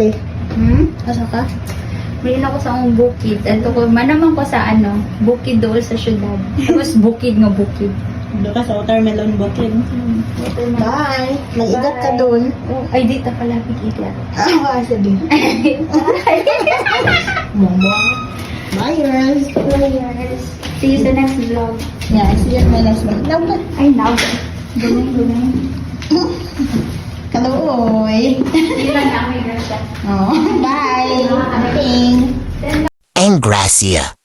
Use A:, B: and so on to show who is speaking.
A: ate.
B: Hmm? Asa ka? Bilhin ako sa akong bukid. Ato ko, manaman ko sa ano, bukid doon sa syudad. Tapos bukid nga bukid.
A: Doon ka sa watermelon bukid.
B: Hmm.
A: Bye! Mag-igat ka doon.
B: Oh, ay, dito pala, pigilan.
A: Ah, sabi. Momo. Bye, girls.
B: Players. See you sa next vlog.
A: Yeah, see you my next one. Love
B: Ay, now. Ganun, ganun.
A: Kaluoy. Oh, bye.
C: And Gracia.